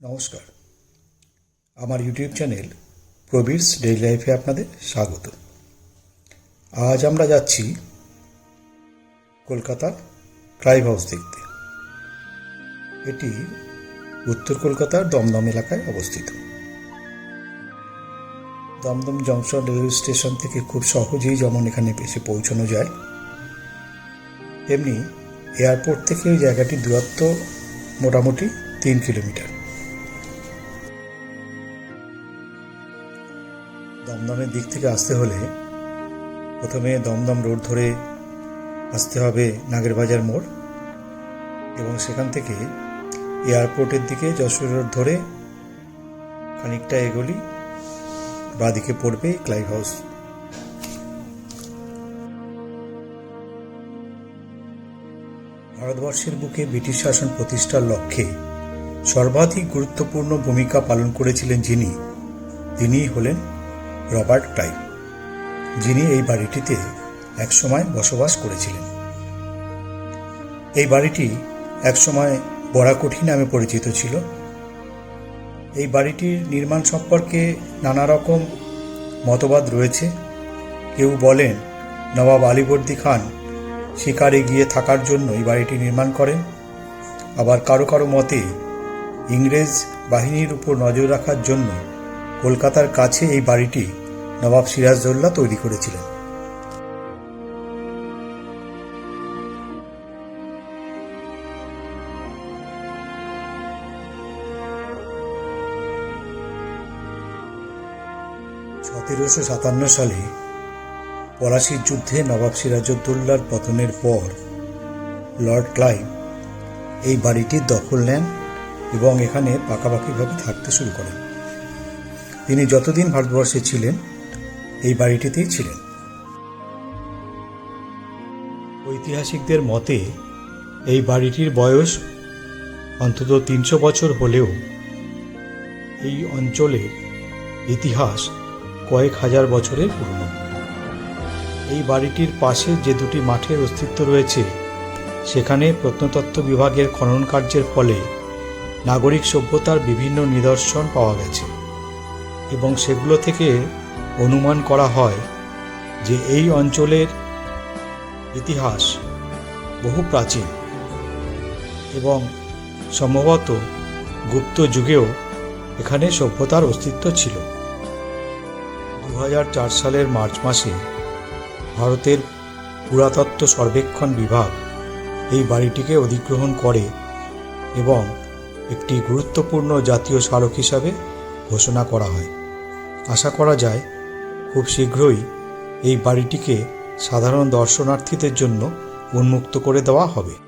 নমস্কার। আমার YouTube channel প্রবীরস daily লাইফে আপনাদের স্বাগত। আজ আমরা যাচ্ছি কলকাতার ক্রাইভ হাউস দেখতে। এটি উত্তর কলকাতার দমদম এলাকায় অবস্থিত। দমদম জংশন রেলওয়ে স্টেশন থেকে খুব সহজেই যেমন এখানে এসে পৌঁছানো যায়, তেমনি এয়ারপোর্ট থেকে ওই জায়গাটির দূরত্ব মোটামুটি তিন কিলোমিটার। দমদমের দিক থেকে আসতে হলে প্রথমে দমদম রোড ধরে আসতে হবে নাগেরবাজার মোড় এবং সেখান থেকে এয়ারপোর্টের দিকে যশোর রোড ধরে খানিকটা এগোলি, বাদিকে পড়বে ক্লাইভ হাউস। ভারতবর্ষের বুকে ব্রিটিশ শাসন প্রতিষ্ঠার লক্ষ্যে সর্বাধিক গুরুত্বপূর্ণ ভূমিকা পালন করেছিলেন যিনি, তিনিই হলেন রবার্ট ক্লাইভ, যিনি এই বাড়িটিতে একসময় বসবাস করেছিলেন। এই বাড়িটি একসময় বরাকঠি নামে পরিচিত ছিল। এই বাড়িটির নির্মাণ সম্পর্কে নানা রকম মতবাদ রয়েছে। কেউ বলেন, নবাব আলীবর্দী খান শিকারে গিয়ে থাকার জন্য এই বাড়িটি নির্মাণ করেন। আবার কারও কারও মতে, ইংরেজ বাহিনীর উপর নজর রাখার জন্য কলকাতার কাছে এই বাড়িটি নবাব সিরাজদৌল্লা তৈরি করেছিলেন। সতেরোশো সাতান্ন সালে পলাশির যুদ্ধে নবাব সিরাজউদ্দৌল্লার পতনের পর লর্ড ক্লাইভ এই বাড়িটির দখল নেন এবং এখানে পাকাপাকিভাবে থাকতে শুরু করেন। তিনি যতদিন ভারতবর্ষে ছিলেন, এই বাড়িটিতেই ছিলেন। ঐতিহাসিকদের মতে, এই বাড়িটির বয়স অন্তত তিনশো বছর হলেও এই অঞ্চলের ইতিহাস কয়েক হাজার বছরের পুরনো। এই বাড়িটির পাশে যে দুটি মাঠের অস্তিত্ব রয়েছে, সেখানে প্রত্নতত্ত্ব বিভাগের খনন কার্যের ফলে নাগরিক সভ্যতার বিভিন্ন নিদর্শন পাওয়া গেছে। এবং সেগুলো থেকে অনুমান করা হয় যে এই অঞ্চলের ইতিহাস বহু প্রাচীন এবং সম্ভবত গুপ্ত যুগেও এখানে সভ্যতার অস্তিত্ব ছিল। দু হাজার চার সালের মার্চ মাসে ভারতের পুরাতত্ত্ব সর্বেক্ষণ বিভাগ এই বাড়িটিকে অধিগ্রহণ করে এবং একটি গুরুত্বপূর্ণ জাতীয় স্মারক হিসাবে ঘোষণা করা হয়। আশা করা যায়, খুব শীঘ্রই এই বাড়িটিকে সাধারণ দর্শনার্থীদের জন্য উন্মুক্ত করে দেওয়া হবে।